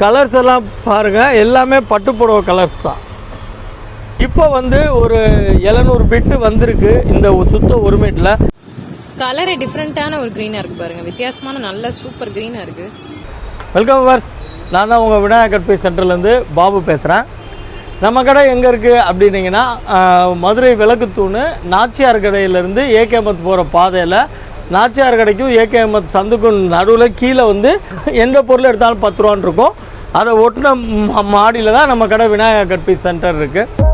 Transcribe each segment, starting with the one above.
Colours எல்லாம் பாருங்கள் எல்லாமே பட்டு புடவை கலர்ஸ் தான். இப்போ வந்து ஒரு எழுநூறு பிட்டு வந்திருக்கு. இந்த சுத்த ஒரு மீட்டில் கலரு டிஃப்ரெண்ட்டான ஒரு க்ரீனாக இருக்குது பாருங்க. வித்தியாசமான நல்ல சூப்பர் க்ரீனாக இருக்குது வெல்கம் வர்ஸ் நான் தான் உங்கள் விநாயகர் பே சென்டர்லேருந்து பாபு பேசுகிறேன் நம்ம கடை எங்கே இருக்குது அப்படின்னீங்கன்னா மதுரை விளக்குத்தூணு நாச்சியார் கடையிலேருந்து ஏகேமத் போகிற பாதையில் நாச்சியார் கடைக்கும் ஏகேமத் சந்துக்கும் நடுவில் கீழே வந்து எந்த பொருள் எடுத்தாலும் பத்து ரூபான்னு இருக்கும். அதை ஒட்டின மாடியில் தான் நம்ம கடை விநாயகர் கட்பி சென்டர் இருக்குது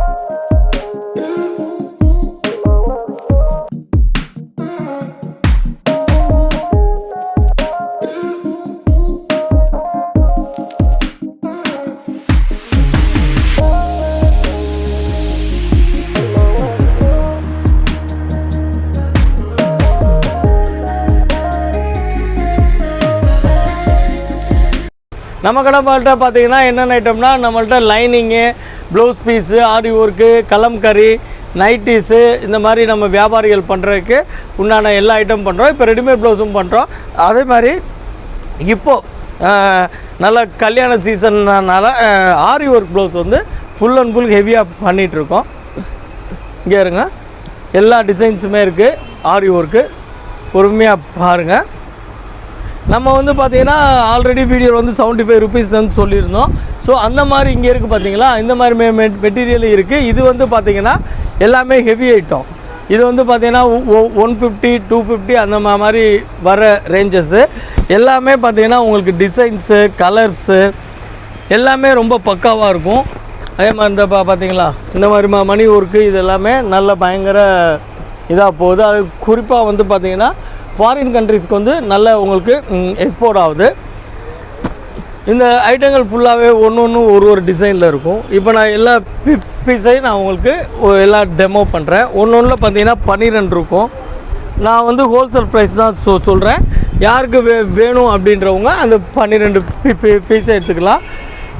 நம்ம கடை பால்கிட்ட பார்த்தீங்கன்னா என்னென்ன ஐட்டம்னா நம்மள்ட்ட lining blouse piece aari work kalamkari nighties இந்த மாதிரி நம்ம வியாபாரிகள் பண்ணுறதுக்கு உண்டான எல்லா ஐட்டம் பண்ணுறோம் இப்போ ரெடிமேட் ப்ளவுஸும் பண்ணுறோம் அதே மாதிரி இப்போது நல்ல கல்யாண சீசன்னால ஆரி ஒர்க் ப்ளவுஸ் வந்து ஃபுல் அண்ட் ஃபுல் ஹெவியாக பண்ணிகிட்ருக்கோம் இங்கே இருங்க. எல்லா டிசைன்ஸுமே இருக்குது ஆரி ஒர்க்கு பொறுமையாக பாருங்கள் நம்ம வந்து பார்த்தீங்கன்னா ஆல்ரெடி வீடியோ வந்து செவன்ட்டி ஃபைவ் ருபீஸ்லேருந்து சொல்லியிருந்தோம். ஸோ அந்த மாதிரி இங்கே இருக்குது பார்த்தீங்களா இந்த மாதிரி மெ மெட்டீரியல் இருக்குது இது வந்து பார்த்தீங்கன்னா எல்லாமே ஹெவி ஐட்டம் இது வந்து பார்த்தீங்கன்னா ஒன் ஃபிஃப்டி டூ ஃபிஃப்டி அந்த மாதிரி வர ரேஞ்சஸ்ஸு எல்லாமே பார்த்தீங்கன்னா உங்களுக்கு டிசைன்ஸு கலர்ஸு எல்லாமே ரொம்ப பக்காவாக இருக்கும். அதே மாதிரி இந்த பா பார்த்தீங்களா இந்த மாதிரி ம மணி ஒர்க்கு இது எல்லாமே நல்ல பயங்கர இதாக போகுது. அது குறிப்பாக வந்து பார்த்திங்கன்னா ஃபாரின் கண்ட்ரீஸ்க்கு வந்து நல்ல உங்களுக்கு எக்ஸ்போர்ட் ஆகுது. இந்த ஐட்டங்கள் ஃபுல்லாகவே ஒன்று ஒன்று ஒரு ஒரு டிசைனில் இருக்கும். இப்போ நான் எல்லா பி பீஸையும் நான் உங்களுக்கு ஒ- எல்லாம் டெமோ பண்ணுறேன் ஒன்று ஒன்றில் பார்த்தீங்கன்னா பன்னிரெண்டு இருக்கும். நான் வந்து ஹோல்சேல் ப்ரைஸ் தான் சொ சொல்கிறேன் யாருக்கு வே வேணும் அப்படின்றவங்க அந்த பன்னிரெண்டு பீ பீ பீஸை எடுத்துக்கலாம்.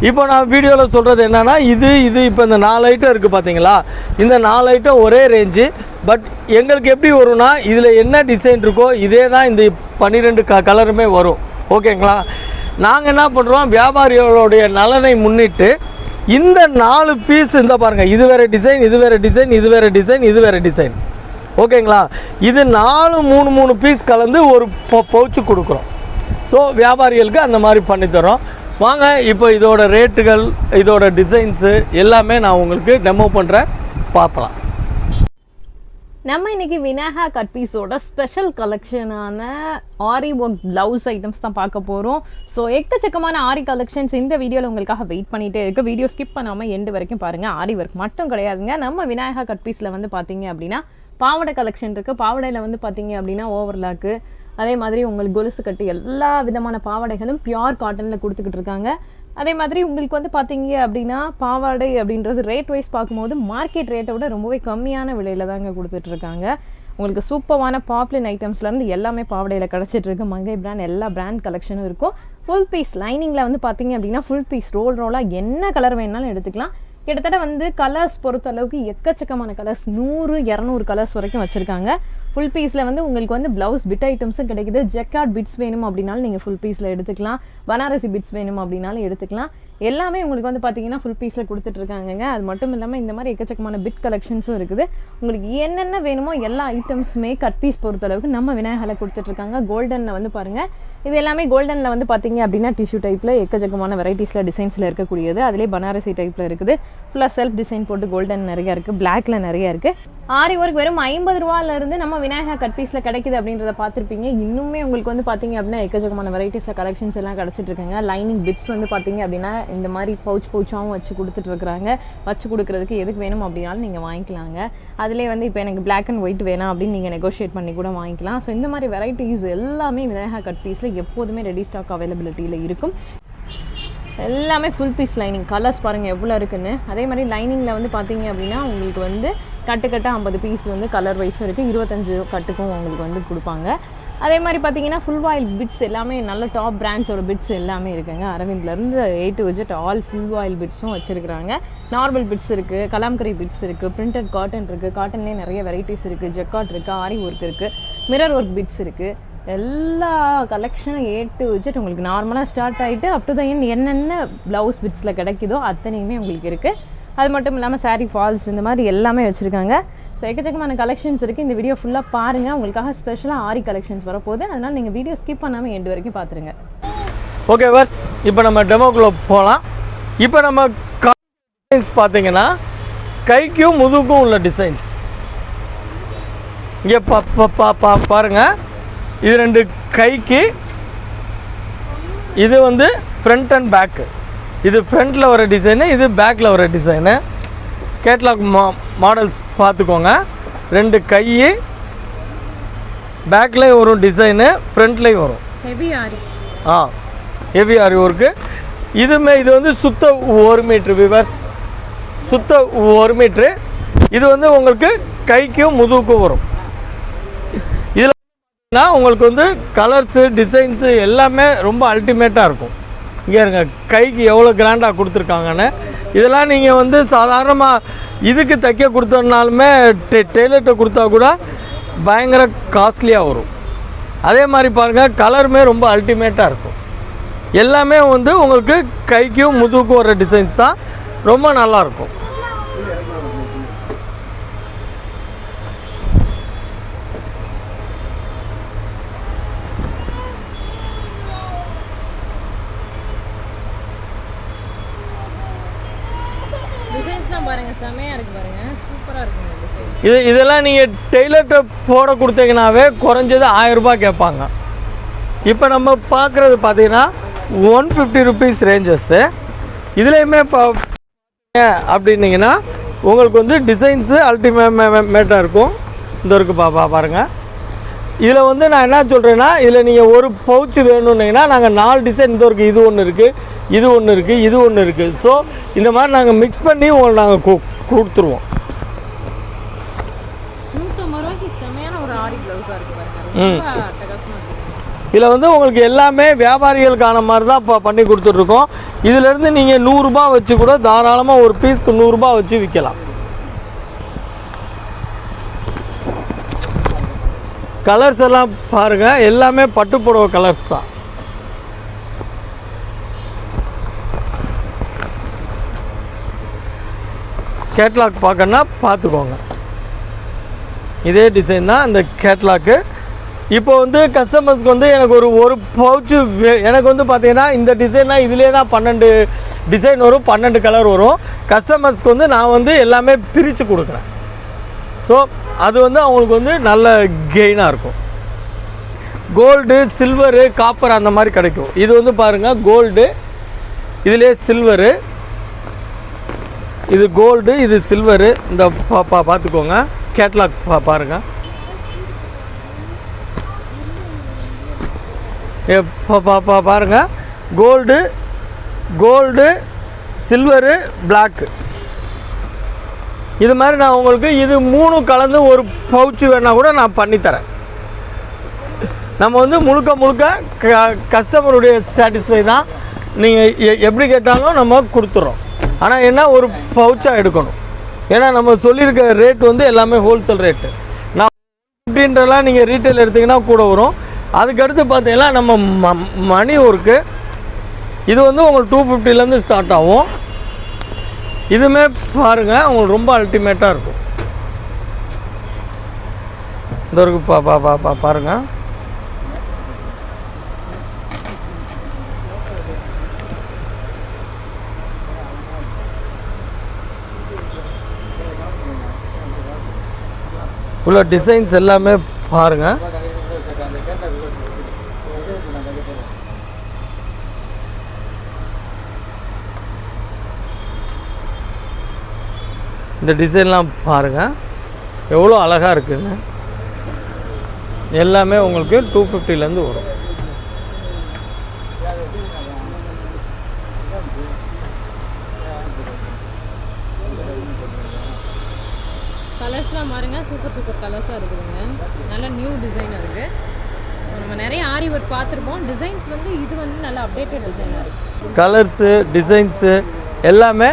இப்போ நான் வீடியோவில் சொல்கிறது என்னென்னா இது இது இப்போ இந்த நாலு ஐட்டம் இருக்குது பார்த்தீங்களா இந்த நாலு ஐட்டம் ஒரே ரேஞ்சு பட் எங்களுக்கு எப்படி வரும்னா இதில் என்ன டிசைன் இருக்கோ இதே தான் இந்த பன்னிரெண்டு க கலருமே வரும். ஓகேங்களா? நாங்கள் என்ன பண்ணுறோம் வியாபாரிகளுடைய நலனை முன்னிட்டு இந்த நாலு பீஸ் இந்த பாருங்கள் இது வேறு டிசைன் இது வேறு டிசைன் இது வேறு டிசைன் இது வேறு டிசைன் ஓகேங்களா? இது நாலு மூணு மூணு பீஸ் கலந்து ஒரு பவுச்சு கொடுக்குறோம். ஸோ வியாபாரிகளுக்கு அந்த மாதிரி பண்ணித்தரோம் வாங்க இப்போ இதோட ரேட்டுகள் இதோட டிசைன்ஸு எல்லாமே நான் உங்களுக்கு டெமோ பண்ணுறேன் பார்க்கலாம். நம்ம இன்னைக்கு விநாயகா கட் பீஸோட ஸ்பெஷல் கலெக்ஷனான ஆரி ஒர்க் பிளவுஸ் ஐட்டம்ஸ் தான் பார்க்க போகிறோம் ஸோ எக்கச்சக்கமான ஆரி கலெக்ஷன்ஸ் இந்த வீடியோவில் உங்களுக்காக வெயிட் பண்ணிகிட்டே இருக்குது வீடியோ ஸ்கிப் பண்ணாமல் எண்டு வரைக்கும் பாருங்கள் ஆரி ஒர்க் மட்டும் கிடையாதுங்க. நம்ம விநாயகா கட் பீஸில் வந்து பார்த்தீங்க அப்படின்னா பாவாடை கலெக்ஷன் இருக்குது பாவாடையில் வந்து பார்த்தீங்க அப்படின்னா ஓவர்லாக்கு அதே மாதிரி உங்களுக்கு கொலுசு கட்டு எல்லா விதமான பாவாடைகளும் பியோர் காட்டனில் கொடுத்துக்கிட்டு இருக்காங்க. அதே மாதிரி உங்களுக்கு வந்து பார்த்தீங்க அப்படின்னா பாவாடை அப்படின்றது ரேட் வைஸ் பார்க்கும்போது மார்க்கெட் ரேட்டை விட ரொம்பவே கம்மியான விலையில் தாங்க கொடுத்துட்ருக்காங்க உங்களுக்கு சூப்பரான பாப்புலர் ஐட்டம்ஸ்லேருந்து எல்லாமே பாவாடையில் கிடச்சிட்ருக்கு மங்கை பிராண்ட் எல்லா பிராண்ட் கலெக்ஷனும் இருக்கும். ஃபுல் பீஸ் லைனிங்கில் வந்து பார்த்தீங்க அப்படின்னா ஃபுல் பீஸ் ரோல் ரோலாக என்ன கலர் வேணாலும் எடுத்துக்கலாம். கிட்டத்தட்ட வந்து கலர்ஸ் பொறுத்த அளவுக்கு எக்கச்சக்கமான கலர்ஸ் நூறு இரநூறு கலர்ஸ் வரைக்கும் வச்சுருக்காங்க. ஃபுல் பீஸில் வந்து உங்களுக்கு வந்து ப்ளவுஸ் பிட் ஐட்டம்ஸும் கிடைக்குது. ஜெக்கார்ட் பிட்ஸ் வேணும் அப்படின்னாலும் நீங்கள் ஃபுல் பீஸில் எடுத்துக்கலாம். பனாரசி பிட்ஸ் வேணும் அப்படின்னாலும் எடுத்துக்கலாம். எல்லாமே உங்களுக்கு வந்து பார்த்தீங்கன்னா ஃபுல் பீஸில் கொடுத்துட்ருக்காங்கங்க அது மட்டும் இல்லாமல் இந்த மாதிரி எக்கச்சக்கமான பிட் கலெக்ஷன்ஸும் இருக்குது. உங்களுக்கு என்னென்ன வேணுமோ எல்லா ஐட்டம்ஸுமே கட் பீஸ் பொறுத்த அளவுக்கு நம்ம விநாயகரில் கொடுத்துட்ருக்காங்க கோல்டனில் வந்து பாருங்கள் இது எல்லாமே கோல்டனில் வந்து பார்த்தீங்க அப்படின்னா டிஷ்யூ டைப்பில் எக்கச்சக்கமான வெரைட்டிஸில் டிசைன்ஸில் இருக்கக்கூடியது. அதிலே பனாரசி டைப்பில் இருக்குது. ஃபுல்லாக செல்ஃப் டிசைன் போட்டு கோல்டன் நிறைய இருக்குது பிளாக்ல நிறைய இருக்குது ஆரி ஒர்க் வெறும் ஐம்பது ரூபாலேருந்து நம்ம விநாயகா கட் பீஸில் கிடைக்குது அப்படின்றத பார்த்துருப்பீங்க. இன்னுமே உங்களுக்கு வந்து பார்த்தீங்க அப்படின்னா எக்கச்சக்கமான வெரைட்டிஸில் கலெக்ஷன்ஸ் எல்லாம் கிடச்சிட்ருக்காங்க லைனிங் பிட்ஸ் வந்து பார்த்தீங்க அப்படின்னா இந்த மாதிரி பவுச் பவுச்சாகவும் வச்சு கொடுத்துட்ருக்குறாங்க வச்சு கொடுக்குறதுக்கு எதுக்கு வேணும் அப்படின்னாலும் நீங்கள் வாங்கிக்கலாங்க. அதிலே வந்து இப்போ எனக்கு பிளாக் அண்ட் ஒயிட் வேணாம் அப்படின்னு நீங்கள் நெகோஷியேட் பண்ணி கூட வாங்கிக்கலாம். ஸோ இந்த மாதிரி வெரைட்டிஸ் எல்லாமே விநாயகா கட் பீஸில் எப்போதுமே ரெடி ஸ்டாக் அவைலபிலிட்டியில் இருக்கும். எல்லாமே ஃபுல் பீஸ் லைனிங் கலர்ஸ் பாருங்கள் எவ்வளோ இருக்குன்னு. அதே மாதிரி லைனிங்கில் வந்து பார்த்தீங்க அப்படின்னா உங்களுக்கு வந்து கட்டு கட்டு ஐம்பது பீஸ் வந்து கலர் வைஸும் இருக்குது இருபத்தஞ்சு கட்டுக்கும் உங்களுக்கு வந்து கொடுப்பாங்க. அதே மாதிரி பார்த்தீங்கன்னா ஃபுல் வாயில் பிட்ஸ் எல்லாமே நல்ல டாப் பிராண்ட்ஸோட பிட்ஸ் எல்லாமே இருக்குங்க. அரவிந்த்லேருந்து ஏ டு விஜெட் ஆல் ஃபுல் வாயில் பிட்ஸும் வச்சுருக்குறாங்க. நார்மல் பிட்ஸ் இருக்குது கலாம்கரி பிட்ஸ் இருக்குது பிரிண்டட் காட்டன் இருக்குது காட்டன்லேயே நிறைய வெரைட்டிஸ் இருக்குது ஜெக்காட் இருக்குது ஆரி ஒர்க் இருக்குது மிரர் ஒர்க் பிட்ஸ் இருக்குது எல்லா கலெக்ஷனும் ஏ டு விஜெட் உங்களுக்கு நார்மலாக ஸ்டார்ட் ஆகிட்டு அப் டு த எண்ட் என்னென்ன ப்ளவுஸ் பிட்ஸில் கிடைக்குதோ அத்தனையுமே உங்களுக்கு இருக்குது அது மட்டும் இல்லாமல் saree ஃபால்ஸ் இந்த மாதிரி எல்லாமே வச்சுருக்காங்க. ஸோ எக்கச்சக்கமான கலெக்ஷன்ஸ் இருக்குது இந்த வீடியோ ஃபுல்லாக பாருங்கள் உங்களுக்காக ஸ்பெஷலாக ஆரி கலெக்ஷன்ஸ் வரப்போகுது. அதனால் நீங்கள் வீடியோ ஸ்கிப் பண்ணாமல் எண்டு வரைக்கும் பார்த்துருங்க ஓகே பஸ் இப்போ நம்ம டெமோக்குள்ளே போகலாம் இப்போ நம்ம டிசைன்ஸ் பார்த்தீங்கன்னா கைக்கும் முதுக்கும் உள்ள டிசைன்ஸ் இங்கே பா பாருங்கள் இது ரெண்டு கைக்கு இது வந்து ஃப்ரண்ட் அண்ட் பேக்கு இது ஃப்ரண்ட்டில் வர டிசைனு இது பேக்கில் வர டிசைனு கேட்லாக் மா மாடல்ஸ் பார்த்துக்கோங்க. ரெண்டு கை பேக்லேயும் வரும் டிசைனு ஃப்ரண்ட்லேயும் வரும். ஹெவி ஆரி. ஆ ஹெவி ஆரி ஒர்க்கு இதுமே இது வந்து சுத்த ஒரு மீட்ரு விவர்ஸ் சுத்த ஒரு மீட்ரு இது வந்து உங்களுக்கு கைக்கும் முதுகுக்கும் வரும். இதில் உங்களுக்கு வந்து கலர்ஸு டிசைன்ஸு எல்லாமே ரொம்ப அல்டிமேட்டாக இருக்கும். இங்கே இருங்க கைக்கு எவ்வளோ கிராண்டாக கொடுத்துருக்காங்கன்னு. இதெல்லாம் நீங்கள் வந்து சாதாரணமாக இதுக்கு தைக்க கொடுத்தனாலுமே டெ டெய்லர்கிட்ட கொடுத்தா கூட பயங்கர காஸ்ட்லியாக வரும். அதே மாதிரி பாருங்கள் கலருமே ரொம்ப அல்டிமேட்டாக இருக்கும். எல்லாமே வந்து உங்களுக்கு கைக்கும் முதுகுக்கும் வர டிசைன்ஸ் தான் ரொம்ப நல்லாயிருக்கும் டிசைன்ஸ்லாம் பாருங்கள் செமையாக இருக்குது பாருங்கள் சூப்பராக இருக்குங்க டிசைன் இது இதெல்லாம் நீங்கள் டெய்லர்கிட்ட போட கொடுத்தீங்கனாவே குறைஞ்சது ஆயிரம் ரூபாய் கேட்பாங்க. இப்போ நம்ம பார்க்குறது பார்த்தீங்கன்னா ஒன் ஃபிஃப்டி ருபீஸ் ரேஞ்சஸ்ஸு இதுலேயுமே இப்போ அப்படின்னீங்கன்னா உங்களுக்கு வந்து டிசைன்ஸு அல்டிமேட்டாக இருக்கும். இந்த இருக்கு பாப்பா பாருங்கள் இதில் வந்து நான் என்ன சொல்கிறேன்னா இதில் நீங்கள் ஒரு பவுச்சு வேணும்னீங்கன்னா நாங்கள் நாலு டிசைன் இந்த இருக்குது இது ஒன்று இருக்குது இது ஒன்று இருக்குது இது ஒன்று இருக்குது ஸோ இந்த மாதிரி நாங்கள் மிக்ஸ் பண்ணி உங்களுக்கு நாங்கள் கு கொடுத்துருவோம். இருக்குது இதில் வந்து உங்களுக்கு எல்லாமே வியாபாரிகளுக்கான மாதிரி தான் இப்போ பண்ணி கொடுத்துட்ருக்கோம். இதிலேருந்து நீங்கள் நூறுரூபா வச்சு கூட தாராளமாக ஒரு பீஸ்க்கு நூறுரூபா வச்சு விற்கலாம் கலர்ஸ் எல்லாம் பாருங்கள் எல்லாமே பட்டுப்புடவை கலர்ஸ் தான். கேட்லாக் பார்க்கணுன்னா பார்த்துக்கோங்க. இதே டிசைன் தான் அந்த கேட்லாக்கு இப்போ வந்து கஸ்டமர்ஸ்க்கு வந்து எனக்கு ஒரு ஒரு பவுச்சு எனக்கு வந்து பார்த்தீங்கன்னா இந்த டிசைன்னா இதிலே தான் பன்னெண்டு டிசைன் வரும் பன்னெண்டு கலர் வரும். கஸ்டமர்ஸ்க்கு வந்து நான் வந்து எல்லாமே பிரித்து கொடுக்குறேன். ஸோ அது வந்து அவங்களுக்கு வந்து நல்ல கெயினாக இருக்கும். கோல்டு சில்வரு காப்பர் அந்த மாதிரி கிடைக்கும். இது வந்து பாருங்கள் கோல்டு இதிலே சில்வரு இது கோல்டு இது சில்வரு இந்த பா பா பார்த்துக்கோங்க கேட்லாக் பா பாருங்கள் பா பா பாருங்க. கோல்டு கோல்டு சில்வரு பிளாக்கு இது மாதிரி நான் உங்களுக்கு இது மூணு கலந்து ஒரு பவுச்சு வேணால் கூட நான் பண்ணித்தரேன். நம்ம வந்து முழுக்க முழுக்க க கஸ்டமருடைய சாட்டிஸ்ஃபை தான். நீங்கள் எப்படி கேட்டாலும் நம்ம கொடுத்துட்றோம் ஆனால் என்ன ஒரு பவுச்சாக எடுக்கணும். ஏன்னா நம்ம சொல்லியிருக்க ரேட் வந்து எல்லாமே ஹோல்சேல் ரேட்டு நான் ஃபிஃப்டின்றலாம் நீங்கள் ரீட்டைல் எடுத்தீங்கன்னா கூட வரும். அதுக்கடுத்து பார்த்தீங்கன்னா நம்ம ம மணி ஒர்க்கு இது வந்து உங்களுக்கு டூ ஃபிஃப்டிலேருந்து ஸ்டார்ட் ஆகும். இதுவுமே பாருங்கள் உங்களுக்கு ரொம்ப அல்டிமேட்டாக இருக்கும். இந்த வரைக்கும் பா பா பா பா பாருங்கள் உள்ள டிசைன்ஸ் எல்லாமே பாருங்கள் இந்த டிசைன்லாம் பாருங்கள் எவ்வளோ அழகாக இருக்குதுங்க எல்லாமே உங்களுக்கு டூ ஃபிஃப்டிலேருந்து வரும் கலர்ஸ்லாம் பாருங்க சூப்பர் சூப்பர் கலர்ஸாக இருக்குதுங்க நல்ல நியூ டிசைனாக இருக்குது ஸோ நம்ம நிறைய ஆரி ஒர்க் பார்த்துருப்போம் டிசைன்ஸ் வந்து இது வந்து நல்ல அப்டேட்டட் டிசைனாக இருக்குது கலர்ஸு டிசைன்ஸு எல்லாமே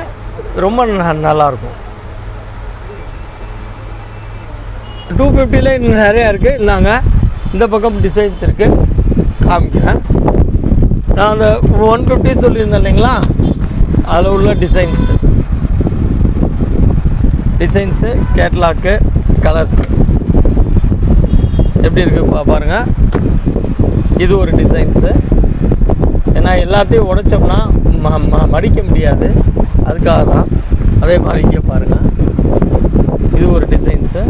ரொம்ப ந- நல்லாயிருக்கும் டூ ஃபிஃப்டியில் இன்னும் நிறையா இருக்குது இந்தாங்க இந்த பக்கம் டிசைன்ஸ் இருக்குது காமிக்கிறேன். நான் அந்த ஒன் ஃபிஃப்டி சொல்லியிருந்தேன் இல்லைங்களா? அதில் உள்ள டிசைன்ஸு. Designs catalogue colours. எப்படி இருக்குது பாருங்கள் இது ஒரு டிசைன்ஸு. நான் எல்லாத்தையும் உடைச்சோம்னா ம ம மடிக்க முடியாது. அதுக்காக தான். அதே மாதிரி இங்கே பாருங்கள் இது ஒரு டிசைன்ஸு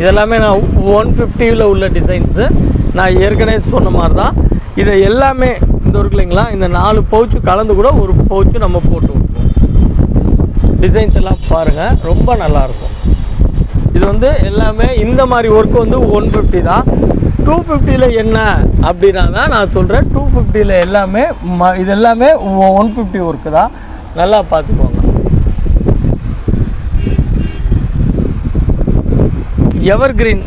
இதெல்லாமே நான் ஒன் ஃபிஃப்டியில் உள்ள டிசைன்ஸு நான் ஏற்கனவே சொன்ன மாதிரி தான் இதை எல்லாமே இந்த இருக்கு இல்லைங்களா இந்த நாலு பவுச்சு கலந்து கூட ஒரு பவுச்சு நம்ம போட்டு விட்ருவோம் டிசைன்ஸ் எல்லாம் பாருங்கள் ரொம்ப நல்லாயிருக்கும் இது வந்து எல்லாமே இந்த மாதிரி ஒர்க் வந்து ஒன் ஃபிஃப்டி தான். டூ ஃபிஃப்டியில் என்ன அப்படின்னா தான் நான் சொல்கிறேன் டூ ஃபிஃப்டியில் எல்லாமே ம இது எல்லாமே ஒன் ஃபிஃப்டி ஒர்க்கு தான். நல்லா பார்த்துக்கோங்க. எவர் கிரீன்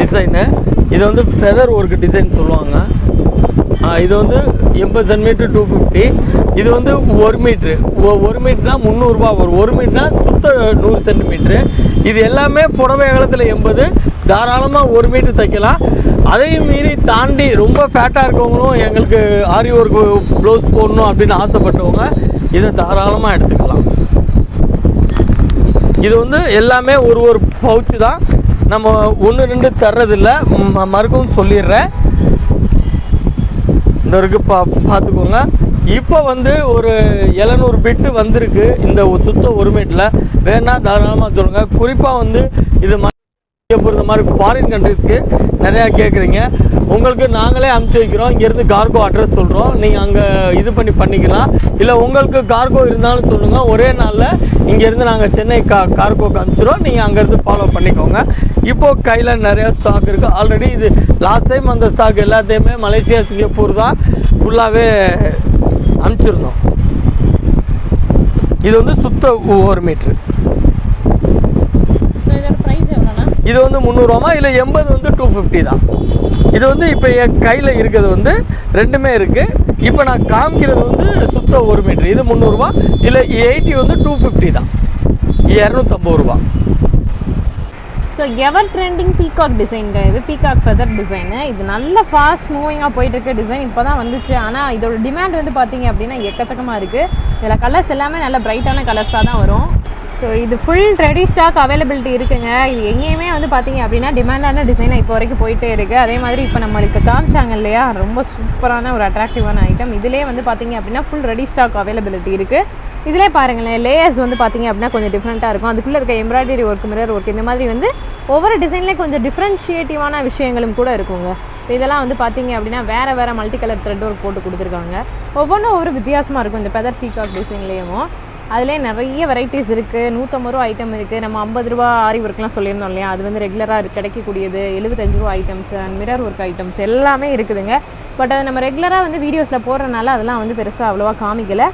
டிசைனு இது வந்து ஃபெதர் ஒர்க் டிசைன் சொல்லுவாங்க. இது வந்து எண்பது சென்டிமீட்டர் டூ ஃபிஃப்டி இது வந்து ஒரு மீட்ரு ஒரு மீட்ருனா முந்நூறுரூபா வரும். ஒரு மீட்னா சுத்த நூறு சென்டிமீட்ரு இது எல்லாமே புடவை அகலத்தில் எண்பது. தாராளமாக ஒரு மீட்ரு தைக்கலாம். அதையும் மீறி தாண்டி ரொம்ப ஃபேட்டாக இருக்கவங்களும் எங்களுக்கு ஆரி ஒர்க் ப்ளவுஸ் போடணும் அப்படின்னு ஆசைப்பட்டவங்க இதை தாராளமாக எடுத்துக்கலாம். இது வந்து எல்லாமே ஒரு ஒரு பவுச்சு தான். நம்ம ஒன்று ரெண்டு தர்றதில்ல. ம- மறுக்கவும் சொல்லிடுறேன். இந்த இருக்கு பா பார்த்துக்கோங்க. இப்போ வந்து ஒரு எழுநூறு பிட்டு வந்திருக்கு. இந்த சுத்த ஒரு மீட்டில் வேணா தாராளமாக சொல்லுங்கள் குறிப்பாக வந்து இது மாதிரி பொறுத்த மாதிரி ஃபாரின் கண்ட்ரிஸ்க்கு நிறையா கேட்குறீங்க உங்களுக்கு நாங்களே அனுப்பிச்சி வைக்கிறோம். இங்கேருந்து கார்கோ அட்ரஸ் சொல்கிறோம் நீங்கள் அங்கே இது பண்ணி பண்ணிக்கலாம். இல்லை உங்களுக்கு கார்கோ இருந்தாலும் சொல்லுங்கள் ஒரே நாளில் இங்கேருந்து நாங்கள் சென்னை கா கார்கோக்கு அனுப்பிச்சிடுவோம் நீங்கள் அங்கேருந்து ஃபாலோ பண்ணிக்கோங்க. இப்போது கையில் நிறையா ஸ்டாக் இருக்குது ஆல்ரெடி இது லாஸ்ட் டைம் அந்த ஸ்டாக் எல்லாத்தையுமே மலேசியா சிங்கப்பூர் தான் ஃபுல்லாகவே அனுப்பிச்சிருந்தோம் இது வந்து சுத்த ஒரு மீட்ரு ஸோ இதோட ப்ரைஸ் இது வந்து முந்நூறுவாமா? இல்லை எண்பது வந்து டூ ஃபிஃப்டி தான். இது வந்து இப்போ என் கையில் இருக்கிறது வந்து ரெண்டுமே இருக்குது இப்போ நான் காமிக்கிறது வந்து சுத்த ஒரு மீட்ரு இது முந்நூறுரூவா இல்லை எயிட்டி வந்து டூ ஃபிஃப்டி தான். இரநூத்தம்பது ரூபா. ஸோ எவர் ட்ரெண்டிங் பீகாக் டிசைன்ங்க இது பீகாக் ஃபெதர் டிசைனு இது நல்ல ஃபாஸ்ட் மூவிங்காக போயிட்டு இருக்க டிசைன் இப்போ தான் வந்துச்சு. ஆனால் இதோட டிமாண்ட் வந்து பார்த்தீங்க அப்படின்னா எக்கச்சக்கமாக இருக்குது இதில் கலர்ஸ் எல்லாமே நல்ல பிரைட்டான கலர்ஸாக தான் வரும். ஸோ இது ஃபுல் ரெடி ஸ்டாக் அவைலபிலிட்டி இருக்குங்க. இது எங்கேயுமே வந்து பார்த்தீங்க அப்படின்னா டிமாண்டான டிசைனாக இப்போ வரைக்கும் போயிட்டே இருக்குது அதே மாதிரி இப்போ நம்மளுக்கு காமிச்சாங்க இல்லையா? ரொம்ப சூப்பரான ஒரு அட்ராக்டிவான ஐட்டம் இதிலே வந்து பார்த்தீங்க அப்படின்னா ஃபுல் ரெடி ஸ்டாக் அவைலபிலிட்டி இருக்குது இதிலே பாருங்களேன் லேயர்ஸ் வந்து பார்த்தீங்க அப்படின்னா கொஞ்சம் டிஃப்ரெண்ட்டாக இருக்கும். அதுக்குள்ளே இருக்க எம்ப்ராய்டரி ஒர்க் மிரர் ஒர்க் இந்த மாதிரி வந்து ஒவ்வொரு டிசைன்லேயும் கொஞ்சம் டிஃப்ரென்ஷியேட்டிவான விஷயங்களும் கூட இருக்குங்க. இதெல்லாம் வந்து பார்த்தீங்க அப்படின்னா வேறு வேறு மல்டி கலர் த்ரெட் ஒர்க் போட்டு கொடுத்துருக்காங்க. ஒவ்வொன்றும் ஒரு வித்தியாசமாக இருக்கும். இந்த பெதர் பீகாக் டிசைன்லேயும் அதிலே நிறைய வெரைட்டிஸ் இருக்குது நூற்றம்பது ரூபா ஐட்டம் இருக்குது நம்ம ஐம்பது ரூபா ஆரி ஒர்க்லாம் சொல்லியிருந்தோம் இல்லையா? அது வந்து ரெகுலராக கிடைக்கக்கூடியது. எழுபத்தஞ்சு ரூபா items and mirror work items எல்லாமே இருக்குதுங்க. பட் அது நம்ம ரெகுலராக வந்து வீடியோஸில் போடுறதுனால அதெல்லாம் வந்து பெருசாக அவ்வளோவா காமிக்கல.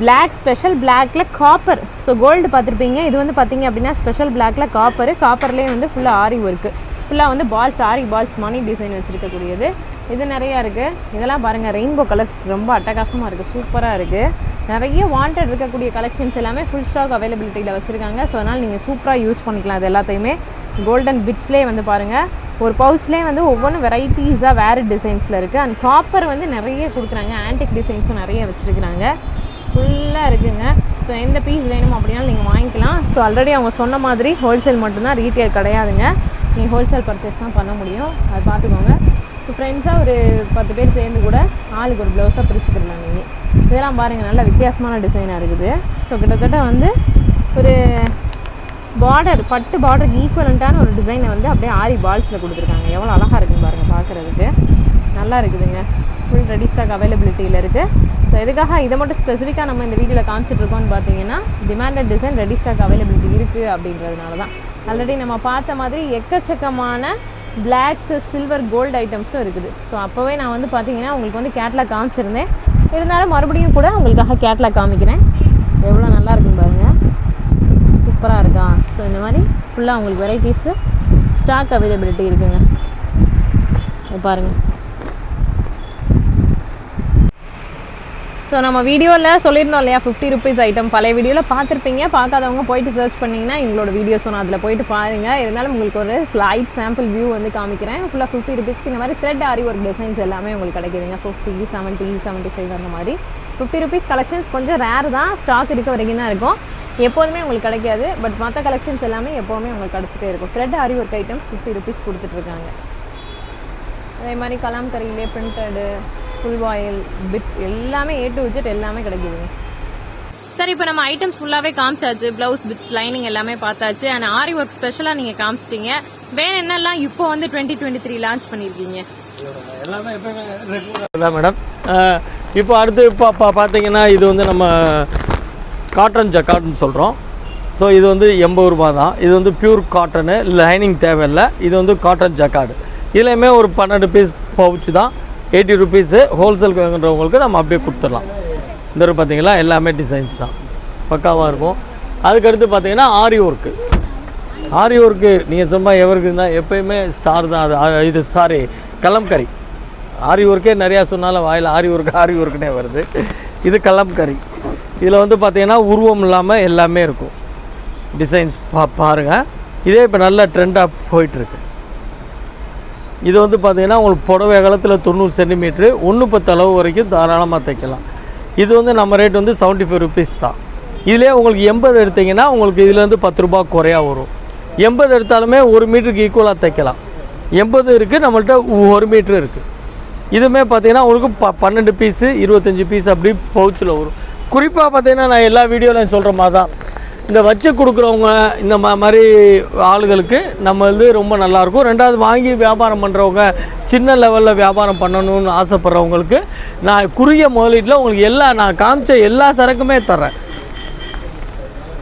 பிளாக் ஸ்பெஷல் பிளாக்ல காப்பர் ஸோ கோல்டு பார்த்துருப்பீங்க. இது வந்து பார்த்தீங்க அப்படின்னா ஸ்பெஷல் பிளாக்ல காப்பர் காப்பர்லேயே வந்து ஃபுல்லாக ஆரி ஒர்க்கு ஃபுல்லாக வந்து பால்ஸ் ஆரி பால்ஸ் மணி டிசைன் வச்சுருக்கக்கூடியது. இது நிறையா இருக்குது இதெல்லாம் பாருங்கள் ரெயின்போ கலர்ஸ் ரொம்ப அட்டகாசமாக இருக்குது சூப்பராக இருக்குது நிறைய வாண்டட் இருக்கக்கூடிய கலெக்ஷன்ஸ் எல்லாமே ஃபுல் ஸ்டாக் அவைலபிலிட்டியில் வச்சுருக்காங்க. ஸோ அதனால் நீங்கள் சூப்பராக யூஸ் பண்ணிக்கலாம் அது எல்லாத்தையுமே. கோல்டன் பிட்ஸ்லேயே வந்து பாருங்கள் ஒரு பவுச்லேயே வந்து ஒவ்வொன்றும் வெரைட்டிஸாக வேறு டிசைன்ஸில் இருக்குது அண்ட் காப்பர் வந்து நிறைய கொடுக்குறாங்க. ஆன்டிக் டிசைன்ஸும் நிறைய வச்சுருக்குறாங்க. ஃபுல்லாக இருக்குங்க. ஸோ எந்த பீஸ் வேணும் அப்படின்னாலும் நீங்கள் வாங்கிக்கலாம். ஸோ ஆல்ரெடி அவங்க சொன்ன மாதிரி ஹோல்சேல் மட்டும்தான் ரீட்டெயில் கிடையாதுங்க. நீங்கள் ஹோல்சேல் பர்ச்சேஸ் தான் பண்ண முடியும். அது பார்த்துக்கோங்க. இப்போ ஃப்ரெண்ட்ஸாக ஒரு பத்து பேர் சேர்ந்து கூட ஆளுக்கு ஒரு ப்ளவுஸாக பிரிச்சுக்கிடலாம் நீங்கள் இதெல்லாம் பாருங்கள் நல்ல வித்தியாசமான டிசைனாக இருக்குது. ஸோ கிட்டத்தட்ட வந்து ஒரு பார்டர் பட்டு பார்டருக்கு ஈக்குவலண்ட்டான ஒரு டிசைனை வந்து அப்படியே ஆரி பால்ஸில் கொடுத்துருக்காங்க. எவ்வளோ அழகாக இருக்குன்னு பாருங்கள் பார்க்குறதுக்கு. நல்லா இருக்குதுங்க ஃபுல் ரெடி ஸ்டாக் அவைலபிலிட்டியில் இருக்குது ஸோ எதுக்காக இதை மட்டும் ஸ்பெசிஃபிக்காக நம்ம இந்த வீடியோவில் காமிச்சிட்ருக்கோம்னு பார்த்தீங்கன்னா demanded design ready stock availability இருக்குது அப்படின்றதுனால தான் ஆல்ரெடி நம்ம பார்த்த மாதிரி எக்கச்சக்கமான பிளாக் சில்வர் கோல்டு ஐட்டம்ஸும் இருக்குது. ஸோ அப்போவே நான் வந்து பார்த்தீங்கன்னா உங்களுக்கு வந்து கேட்லாக் காமிச்சிருந்தேன். இருந்தாலும் மறுபடியும் கூட உங்களுக்காக கேட்லாக் காமிக்கிறேன். எவ்வளோ நல்லா இருக்குன்னு பாருங்கள் சூப்பராக இருக்கா? ஸோ இந்த மாதிரி ஃபுல்லாக உங்களுக்கு வெரைட்டிஸு ஸ்டாக் அவைலபிலிட்டி இருக்குங்க. பாருங்கள் ஸோ நம்ம வீடியோவில் சொல்லியிருந்தோம் இல்லையா ஃபிஃப்டி ருபீஸ் ஐட்டம் பழைய வீடியோவில் பார்த்துருப்பீங்க. பார்க்காதவங்க போயிட்டு சர்ச் பண்ணிங்கன்னா எங்களோட வீடியோஸ் நான் அதில் போயிட்டு பாருங்கள் இருந்தாலும் உங்களுக்கு ஒரு ஸ்லைட் சாம்பிள் வியூ வந்து காமிக்கிறேன். ஃபுல்லாக ஃபிஃப்டி ருபீஸ்க்கு இந்த மாதிரி த்ரெட் ஆரி ஒர்க் டிசைன்ஸ் எல்லாமே உங்களுக்கு கிடைக்குதுங்க. ஃபிஃப்டி செவன்ட்டி செவன்ட்டி ஃபைவ் அந்த மாதிரி. ஃபிஃப்டி ருபீஸ் கலெக்ஷன்ஸ் கொஞ்சம் ரேர் தான். ஸ்டாக் இருக்க வரைக்கும் தான் இருக்கும். எப்போதுமே உங்களுக்கு கிடைக்காது. பட் மற்ற கலெக்ஷன்ஸ் எல்லாமே எப்போவுமே உங்களுக்கு கிடச்சிட்டே இருக்கும். த்ரெட் ஆரி ஒர்க் ஐட்டம்ஸ் ஃபிஃப்டி ருபீஸ் கொடுத்துட்ருக்காங்க அதே மாதிரி கலாம் கலாம்கரியிலே பிரிண்டடு ஃபுல் வாயில் பிட்ஸ் எல்லாமே ஏ டு விஜெட் எல்லாமே கிடைக்குதுங்க சரி இப்போ நம்ம ஐட்டம்ஸ் ஃபுல்லாகவே காமிச்சாச்சு. ப்ளவுஸ் பிட்ஸ் லைனிங் எல்லாமே பார்த்தாச்சு. அண்ட் ஆரி ஒர்க் ஸ்பெஷலாக நீங்கள் காமிச்சிட்டீங்க. வேற என்னெல்லாம் இப்போ வந்து டுவெண்ட்டி டுவெண்ட்டி த்ரீ லான்ச் பண்ணியிருக்கீங்க? எல்லாமே மேடம் இப்போ அடுத்து இப்போ பா பார்த்தீங்கன்னா இது வந்து நம்ம காட்டன் ஜக்காட்னு சொல்கிறோம் ஸோ இது வந்து எண்பது ரூபா தான். இது வந்து பியூர் காட்டனு லைனிங் தேவையில்லை. இது வந்து காட்டன் ஜக்காடு இதுலேயுமே ஒரு பன்னெண்டு பீஸ் பவுச்சு தான். எயிட்டி ருபீஸு ஹோல்சேல் வாங்குறவங்களுக்கு நம்ம அப்படியே கொடுத்துடலாம். இந்த ஒரு பார்த்தீங்களா எல்லாமே டிசைன்ஸ் தான். பக்காவாக இருக்கும். அதுக்கடுத்து பார்த்தீங்கன்னா ஆரி ஒர்க்கு ஆரி ஒர்க்கு நீங்கள் சும்மா எவருக்கு இருந்தால் எப்பயுமே ஸ்டார் தான் அது. இது சாரி கலம்கரி ஆரி ஒர்க்கே நிறையா சொன்னாலும் வாயில் ஆரி ஒர்க் ஆரி ஒர்க்குனே வருது. இது கலம்கரி இதில் வந்து பார்த்தீங்கன்னா உருவம் இல்லாமல் எல்லாமே இருக்கும். டிசைன்ஸ் பா பாருங்கள் இதே இப்போ நல்ல ட்ரெண்டாக போயிட்டுருக்கு இது வந்து பார்த்திங்கன்னா உங்களுக்கு புடவை அகலத்தில் தொண்ணூறு சென்டிமீட்ரு ஒன்று பத்து அளவு வரைக்கும் தாராளமாக தைக்கலாம். இது வந்து நம்ம ரேட் வந்து செவன்ட்டி ஃபைவ் ருபீஸ் தான். இதிலே உங்களுக்கு எண்பது எடுத்திங்கன்னா உங்களுக்கு இதுலேருந்து பத்து ரூபா குறையா வரும். எண்பது எடுத்தாலுமே ஒரு மீட்டருக்கு ஈக்குவலாக தைக்கலாம். எண்பது இருக்குது நம்மள்கிட்ட ஒரு மீட்ரு இருக்குது இதுவுமே பார்த்தீங்கன்னா உங்களுக்கு ப பன்னெண்டு பீஸு இருபத்தஞ்சி பீஸ் அப்படி பவுச்சில் வரும். குறிப்பாக பார்த்தீங்கன்னா நான் எல்லா வீடியோவிலையும் சொல்கிற மாதிரி தான் இந்த வச்சு கொடுக்குறவங்க இந்த மா மாதிரி ஆளுகளுக்கு நம்ம வந்து ரொம்ப நல்லாயிருக்கும். ரெண்டாவது வாங்கி வியாபாரம் பண்ணுறவங்க சின்ன லெவலில் வியாபாரம் பண்ணணும்னு ஆசைப்பட்றவங்களுக்கு நான் குறுகிய முதலீட்டில் உங்களுக்கு எல்லா நான் காமிச்ச எல்லா சரக்குமே தரேன்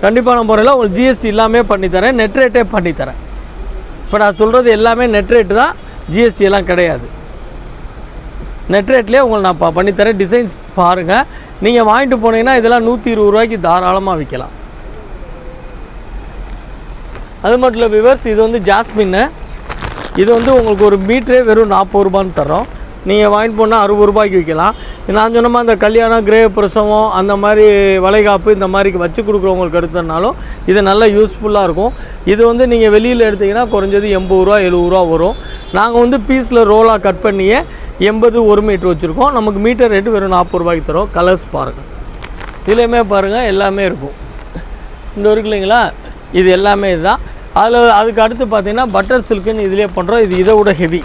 கண்டிப்பான முறையில் உங்களுக்கு ஜிஎஸ்டி எல்லாமே பண்ணித்தரேன் நெட் ரேட்டே பண்ணித்தரேன் இப்போ நான் சொல்கிறது எல்லாமே நெட் ரேட்டு தான். ஜிஎஸ்டி எல்லாம் கிடையாது. நெட் ரேட்லேயே உங்களுக்கு நான் பண்ணித்தரேன் டிசைன்ஸ் பாருங்கள் நீங்கள் வாங்கிட்டு போனீங்கன்னா இதெல்லாம் நூற்றி இருபது ரூபாய்க்கு தாராளமாக விற்கலாம் அது மட்டும் இல்லை விவர்ஸ் இது வந்து ஜாஸ்மின்னு இது வந்து உங்களுக்கு ஒரு மீட்டரே வெறும் நாற்பது ரூபான்னு தரோம் நீங்கள் வாங்கிட்டு போனால் அறுபது ரூபாய்க்கு விற்கலாம் நான் சொன்னமா அந்த கல்யாணம் கிரேவ பிரசவம் அந்த மாதிரி வளைகாப்பு இந்த மாதிரி வச்சு கொடுக்குறவங்களுக்கு எடுத்தனாலும் இது நல்ல யூஸ்ஃபுல்லாக இருக்கும். இது வந்து நீங்கள் வெளியில் எடுத்தீங்கன்னா குறைஞ்சது எண்பது ரூபா எழுபது ரூபா வரும். நாங்கள் வந்து பீஸில் ரோலாக கட் பண்ணியே எண்பது ஒரு மீட்ரு வச்சுருக்கோம். நமக்கு மீட்டர் ரேட்டு வெறும் நாற்பது ரூபாய்க்கு தரோம் கலர்ஸ் பாருங்கள் இதுலேயுமே பாருங்கள் எல்லாமே இருக்கும். இந்த இருக்கு இல்லைங்களா இது எல்லாமே இதுதான். அதில் அதுக்கு அடுத்து பார்த்தீங்கன்னா பட்டர் சில்க்குன்னு இதிலே பண்ணுறோம் இது இதை விட ஹெவி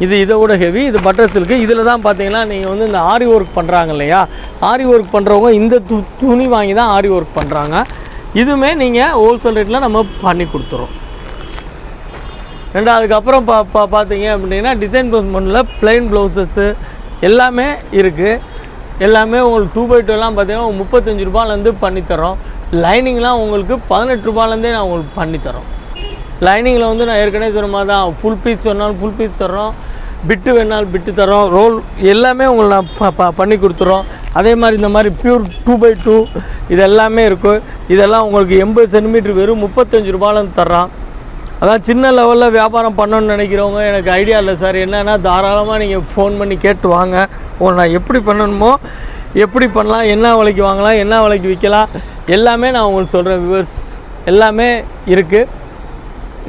இது இதை விட ஹெவி இது பட்டர் சில்க்கு இதில் தான் பார்த்தீங்கன்னா நீங்கள் வந்து இந்த ஆரி ஒர்க் பண்ணுறாங்க இல்லையா? ஆரி ஒர்க் பண்ணுறவங்க இந்த து துணி வாங்கி தான் ஆரி ஒர்க் பண்ணுறாங்க இதுவுமே நீங்கள் ஹோல்சேல் ரேட்டில் நம்ம பண்ணி கொடுத்துறோம். ரெண்டாவதுக்கு அப்புறம் பா பா பார்த்தீங்க அப்படின்னா டிசைன் ப்ளவுஸ் பண்ணல பிளைன் ப்ளவுசஸ்ஸு எல்லாமே இருக்குது எல்லாமே உங்களுக்கு டூ பை டூலாம் பார்த்தீங்கன்னா முப்பத்தஞ்சு ரூபாலேருந்து பண்ணித்தரோம் லைனிங்லாம் உங்களுக்கு பதினெட்டு ரூபாலேருந்தே நான் உங்களுக்கு பண்ணித்தரோம் லைனிங்கில் வந்து நான் ஏற்கனவே சொன்ன மாதிரி தான் ஃபுல் பீஸ் வேணாலும் ஃபுல் பீஸ் தரோம் பிட்டு வேணாலும் பிட்டு தரோம் ரோல் எல்லாமே உங்களுக்கு நான் ப- ப- பண்ணி கொடுத்துறோம். அதே மாதிரி இந்த மாதிரி பியூர் டூ பை டூ இது எல்லாமே இருக்கும் இதெல்லாம் உங்களுக்கு எண்பது சென்டிமீட்டர் வெறும் முப்பத்தஞ்சு ரூபாயிலேருந்து தர்றான். அதான் சின்ன லெவலில் வியாபாரம் பண்ணணும்னு நினைக்கிறவங்க எனக்கு ஐடியா இல்லை சார் என்னென்னா தாராளமாக நீங்கள் ஃபோன் பண்ணி கேட்டு வாங்க. உங்களை நான் எப்படி பண்ணணுமோ எப்படி பண்ணலாம் என்ன விலைக்கு வாங்கலாம் என்ன விலைக்கு விற்கலாம் எல்லாமே நான் உங்களுக்கு சொல்கிறேன் விவர்ஸ் எல்லாமே இருக்குது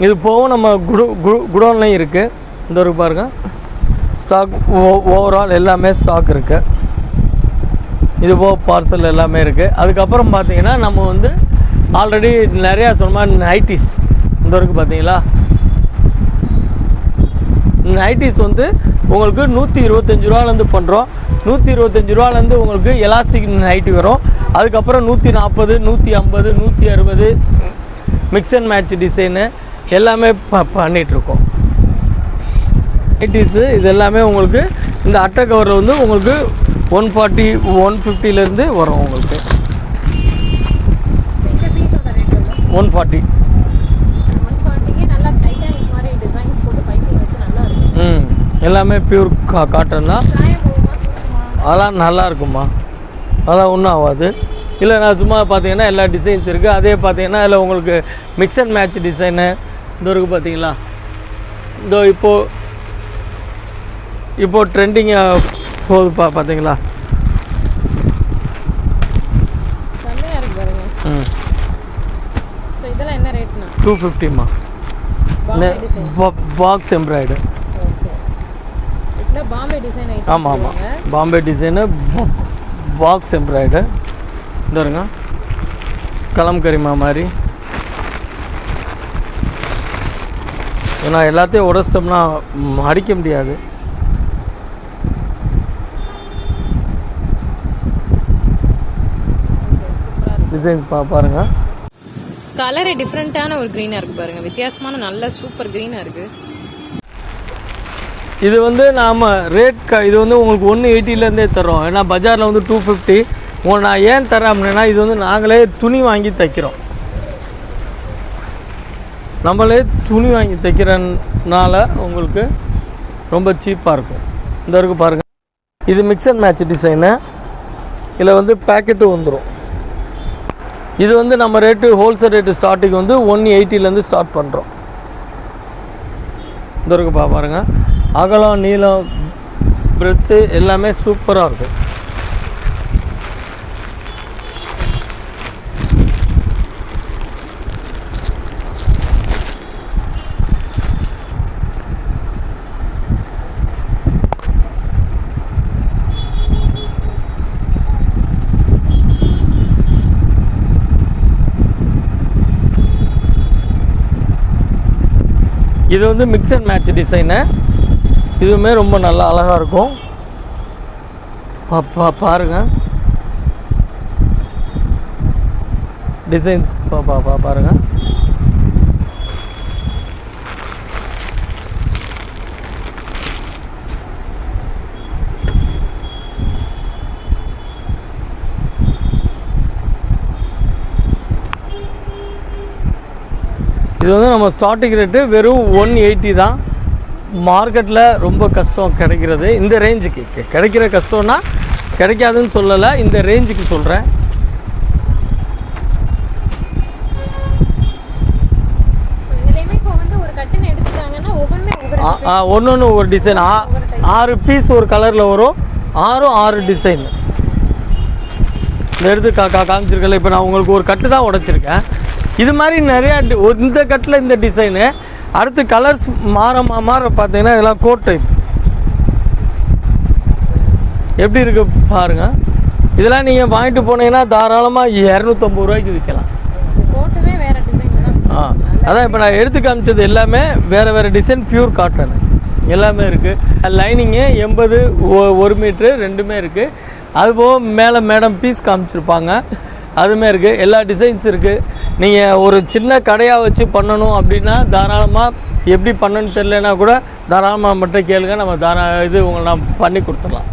இது போகவும் நம்ம குடோ குடோ குடோன்லையும் இருக்குது இந்த ஒரு பாருங்க. ஸ்டாக் ஓவரால் எல்லாமே ஸ்டாக் இருக்குது இது போக பார்சல் எல்லாமே இருக்குது அதுக்கப்புறம் பார்த்தீங்கன்னா நம்ம வந்து ஆல்ரெடி நிறையா சொன்ன நைட்டிஸ் இந்த வரைக்கும் பார்த்தீங்களா நைட்டிஸ் வந்து உங்களுக்கு நூற்றி இருபத்தஞ்சி ரூபாலேருந்து பண்ணுறோம் நூற்றி இருபத்தஞ்சி ரூபாலேருந்து உங்களுக்கு எலாஸ்டிக் நைட்டி வரும். அதுக்கப்புறம் நூற்றி நாற்பது நூற்றி ஐம்பது நூற்றி அறுபது மிக்ஸ் அண்ட் மேட்ச் டிசைனு எல்லாமே ப பண்ணிகிட்ருக்கோம் நைட்டிஸு இது எல்லாமே உங்களுக்கு இந்த அட்டை கவரில் வந்து உங்களுக்கு ஒன் ஃபார்ட்டி ஒன் ஃபிஃப்டிலேருந்து வரும் உங்களுக்கு. ஒன் ஃபார்ட்டி ம் எல்லாமே பியூர் கா காட்டன் தான்? அதெல்லாம் நல்லா இருக்குமா அதான் ஒன்றும் ஆகாது. இல்லை நான் சும்மா பார்த்தீங்கன்னா எல்லா டிசைன்ஸ் இருக்குது அதே பார்த்தீங்கன்னா அதில் உங்களுக்கு மிக்ஸ் அண்ட் மேட்ச் டிசைனு இந்த இருக்குது பார்த்தீங்களா? இந்த இப்போது இப்போது ட்ரெண்டிங்காக போகுதுப்பா பார்த்தீங்களா? டூ ஃபிஃப்டிம்மா பாக்ஸ் எம்ப்ராய்டு ஆமாம் ஆமாம் பாம்பே டிசைனு பாக்ஸ் எம்ப்ராய்டு இந்த இருங்க கலம்கரிமா மாதிரி. ஏன்னா எல்லாத்தையும் உடச்சிட்டோம்னா அடிக்க முடியாது. டிசைன் பா பாருங்கள் கலரே டிஃப்ரெண்ட்டான ஒரு க்ரீனாக இருக்குது பாருங்கள் வித்தியாசமான நல்ல சூப்பர் க்ரீனாக இருக்குது இது வந்து நாம் ரேட் க இது வந்து உங்களுக்கு ஒன்று எயிட்டிலேருந்தே தரோம் ஏன்னா பஜாரில் வந்து டூ ஃபிஃப்டி உங்களை நான் ஏன் தரேன் அப்படின்னா இது வந்து நாங்களே துணி வாங்கி தைக்கிறோம். நம்மளே துணி வாங்கி தைக்கிறனால உங்களுக்கு ரொம்ப சீப்பாக இருக்கும். இந்த வரைக்கும் பாருங்கள் இது மிக்ஸ் அண்ட் மேட்ச் டிசைனு இதில் வந்து பேக்கெட்டும் வந்துடும் இது வந்து நம்ம ரேட்டு ஹோல்சேல் ரேட்டு ஸ்டார்டிங் வந்து ஒன் எயிட்டிலேருந்து ஸ்டார்ட் பண்ணுறோம் இந்த இருக்கு பா பாருங்கள் அகலம் நீளம் பிரெத்து எல்லாமே சூப்பராக இருக்கும் இது வந்து மிக்ஸ் அண்ட் மேட்ச் டிசைனு இதுவுமே ரொம்ப நல்லா அழகாக இருக்கும். அப்பா பாருங்கள் டிசைன் பா பா பாருங்கள் இது வந்து நம்ம ஸ்டார்டிங் ரேட்டு வெறும் ஒன் எயிட்டி தான். மார்க்கெட்டில் ரொம்ப கஷ்டம் கிடைக்கிறது. இந்த ரேஞ்சுக்கு கிடைக்கிற கஷ்டம்னா கிடைக்காதுன்னு சொல்லலை. இந்த ரேஞ்சுக்கு சொல்கிறேன் ஒன்று ஒன்று ஒரு டிசைன் ஆறு பீஸ் ஒரு கலரில் வரும். ஆறும் ஆறு டிசைன் எடுத்து கா கா காமிச்சிருக்கல இப்போ நான் உங்களுக்கு ஒரு கட்டு தான் உடைச்சிருக்கேன். இது மாதிரி நிறையா இந்த கட்டில் இந்த டிசைனு அடுத்து கலர்ஸ் மாற மாற பார்த்தீங்கன்னா இதெல்லாம் கோட் டைப் எப்படி இருக்கு பாருங்க. இதெல்லாம் நீங்கள் வாங்கிட்டு போனீங்கன்னா தாராளமாக இரநூத்தம்பது ரூபாய்க்கு விற்கலாம் ஆ அதான் இப்போ நான் எடுத்து காமிச்சது எல்லாமே வேறு வேறு டிசைன் பியூர் காட்டன் எல்லாமே இருக்குது லைனிங்கு எண்பது ஒரு மீட்ரு ரெண்டுமே இருக்குது அதுபோக மேலே மேடம் பீஸ் காமிச்சிருப்பாங்க. அதுவுமே இருக்குது எல்லா டிசைன்ஸ் இருக்குது நீங்கள் ஒரு சின்ன கடையாக வச்சு பண்ணணும் அப்படின்னா தாராளமாக எப்படி பண்ணணும்னு தெரிலனா கூட தாராளமாக மட்டும் கேளுங்க. நம்ம தாரா இது உங்களை நான் பண்ணி கொடுத்துடலாம்.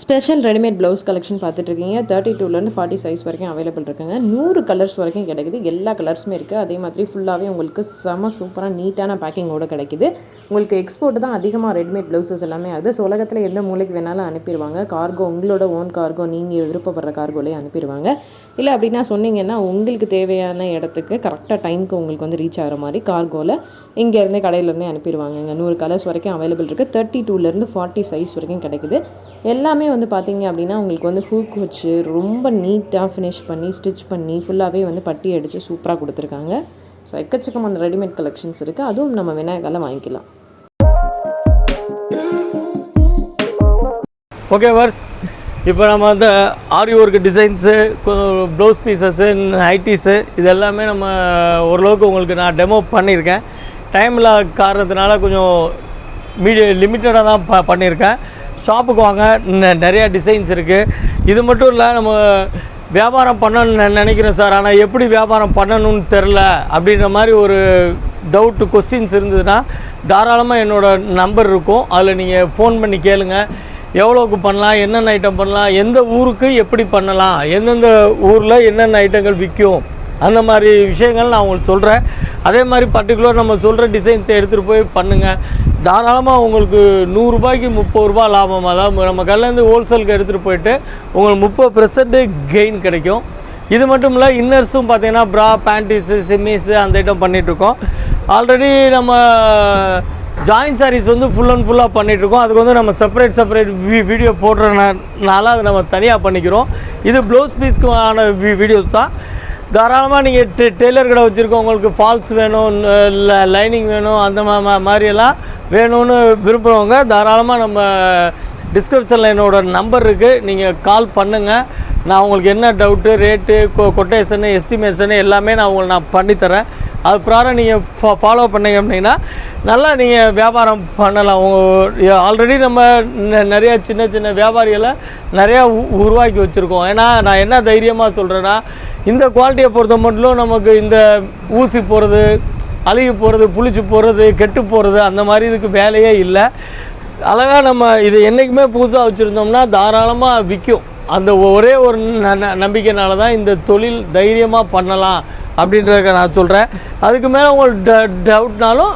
ஸ்பெஷல் ரெடிமேட் ப்ளவுஸ் கலெக்ஷன் பார்த்துட்ருக்கீங்க. தேர்ட்டி டூலேருந்து ஃபார்ட்டி சைஸ் வரைக்கும் அவைலபிள் இருக்குங்க. நூறு கலர்ஸ் வரைக்கும் கிடைக்குது. எல்லா கலர்ஸுமே இருக்குது அதே மாதிரி ஃபுல்லாகவே உங்களுக்கு செம சூப்பராக நீட்டான பேக்கிங்கோடு கிடைக்குது. உங்களுக்கு எக்ஸ்போர்ட் தான் அதிகமாக ரெடிமேட் ப்ளவுசஸ் எல்லாமே ஆகுது. ஸோ உலகத்தில் எந்த மூலைக்கு வேணாலும் அனுப்பிடுவாங்க கார்கோ உங்களோட ஓன் கார்கோ நீங்கள் விருப்பப்படுற கார்கோலேயே அனுப்பிடுவாங்க இல்லை அப்படின்னா சொன்னீங்கன்னா உங்களுக்கு தேவையான இடத்துக்கு கரெக்டாக டைமுக்கு உங்களுக்கு வந்து ரீச் ஆகிற மாதிரி கார்கோவில் இங்கேருந்தே கடையிலேருந்தே அனுப்பிடுவாங்க இங்கே நூறு கலர்ஸ் வரைக்கும் அவைலபிள் இருக்குது தேர்ட்டி டூலேருந்து ஃபார்ட்டி சைஸ் வரைக்கும் கிடைக்குது. எல்லாமே வந்து பார்த்தீங்க அப்படின்னா உங்களுக்கு வந்து ஹூக் வச்சு ரொம்ப நீட்டாக ஃபினிஷ் பண்ணி ஸ்டிச் பண்ணி ஃபுல்லாகவே வந்து பட்டி அடித்து சூப்பராக கொடுத்துருக்காங்க. ஸோ எக்கச்சக்கமான ரெடிமேட் கலெக்ஷன்ஸ் இருக்குது அதுவும் நம்ம விநாயகால வாங்கிக்கலாம். ஓகே வர்த் இப்போ நம்ம வந்து aari work designs blouse pieces nighties இது எல்லாமே நம்ம ஓரளவுக்கு உங்களுக்கு நான் டெமோ பண்ணியிருக்கேன். டைமில் காரணத்தினால கொஞ்சம் மீடிய லிமிட்டடாக தான் ப பண்ணியிருக்கேன். ஷாப்புக்கு வாங்க நிறையா டிசைன்ஸ் இருக்குது இது மட்டும் இல்லை நம்ம வியாபாரம் பண்ணணும்னு நினைக்கிறேன் சார். ஆனால் எப்படி வியாபாரம் பண்ணணும்னு தெரில அப்படின்ற மாதிரி ஒரு டவுட்டு கொஸ்டின்ஸ் இருந்ததுன்னா தாராளமாக என்னோடய நம்பர் இருக்கும். அதில் நீங்கள் ஃபோன் பண்ணி கேளுங்கள் எவ்வளோக்கு பண்ணலாம் என்னென்ன ஐட்டம் பண்ணலாம் எந்த ஊருக்கு எப்படி பண்ணலாம் எந்தெந்த ஊரில் என்னென்ன ஐட்டங்கள் விற்கும் அந்த மாதிரி விஷயங்கள் நான் உங்களுக்கு சொல்கிறேன் அதே மாதிரி பர்டிகுலர் நம்ம சொல்கிற டிசைன்ஸை எடுத்துகிட்டு போய் பண்ணுங்கள் தாராளமாக உங்களுக்கு நூறுரூபாய்க்கு முப்பது ரூபா லாபம். அதாவது நம்ம கல்லேருந்து ஹோல்சேலுக்கு எடுத்துகிட்டு போயிட்டு உங்களுக்கு முப்பது பெர்சன்ட் கெயின் கிடைக்கும். இது மட்டும் இல்லை இன்னர்ஸும் பார்த்தீங்கன்னா ப்ரா பேண்ட்டிஸு சிம்மிஸு அந்த ஐட்டம் பண்ணிகிட்ருக்கோம் ஆல்ரெடி நம்ம ஜாயின் சாரீஸ் வந்து ஃபுல் அண்ட் ஃபுல்லாக பண்ணிகிட்ருக்கோம் அதுக்கு வந்து நம்ம செப்பரேட் செப்பரேட் வீடியோ போடுறதுனால அது நம்ம தனியாக பண்ணிக்கிறோம். இது ப்ளவுஸ் பீஸ்க்கு ஆன வீடியோஸ் தான். தாராளமாக நீங்கள் டெ டெய்லர் கடை வச்சுருக்கோம் உங்களுக்கு ஃபால்ஸ் வேணும் லைனிங் வேணும் அந்த மா மாதிரியெல்லாம் வேணும்னு விரும்புகிறவங்க தாராளமாக நம்ம டிஸ்கிரிப்ஷனில் என்னோட நம்பர் இருக்குது நீங்கள் கால் பண்ணுங்கள் நான் உங்களுக்கு என்ன டவுட்டு ரேட்டு கொ கொட்டேஷனு எஸ்டிமேஷனு எல்லாமே நான் உங்களுக்கு நான் பண்ணித்தரேன். அது பிராரம் நீங்கள் ஃபாலோ பண்ணீங்க அப்படின்னா நல்லா நீங்கள் வியாபாரம் பண்ணலாம். உங்கள் ஆல்ரெடி நம்ம நெ- நிறைய சின்ன சின்ன வியாபாரிகளை நிறையா உருவாக்கி வச்சுருக்கோம். ஏன்னா நான் என்ன தைரியமாக சொல்கிறேன்னா இந்த குவாலிட்டியை பொறுத்த மட்டும் நமக்கு இந்த ஊசி போகிறது அழுகி போகிறது புளிச்சு போகிறது கெட்டு போகிறது அந்த மாதிரி இதுக்கு வேலையே இல்லை. அழகாக நம்ம இது என்றைக்குமே புதுசாக வச்சுருந்தோம்னா தாராளமாக விற்கும் அந்த ஒரே ஒரு ந- ந- நம்பிக்கைனால தான் இந்த தொழில் தைரியமாக பண்ணலாம். அப்படின்றத நான் சொல்கிறேன் அதுக்கு மேலே உங்களுக்கு ட டவுட்னாலும்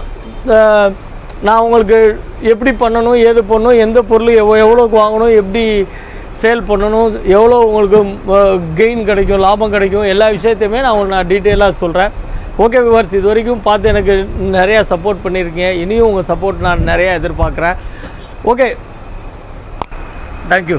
நான் உங்களுக்கு எப்படி பண்ணணும் ஏது பண்ணணும் எந்த பொருள் எவ்வளோ எவ்வளோக்கு வாங்கணும் எப்படி சேல் பண்ணணும் எவ்வளோ உங்களுக்கு கெயின் கிடைக்கும் லாபம் கிடைக்கும் எல்லா விஷயத்தையுமே நான் உங்களுக்கு நான் டீட்டெயிலாக சொல்கிறேன் ஓகே விவர்ஸ் இது வரைக்கும் பார்த்து எனக்கு நிறையா சப்போர்ட் பண்ணியிருக்கீங்க. இனியும் உங்கள் சப்போர்ட் நான் நிறையா எதிர்பார்க்குறேன். Okay thank you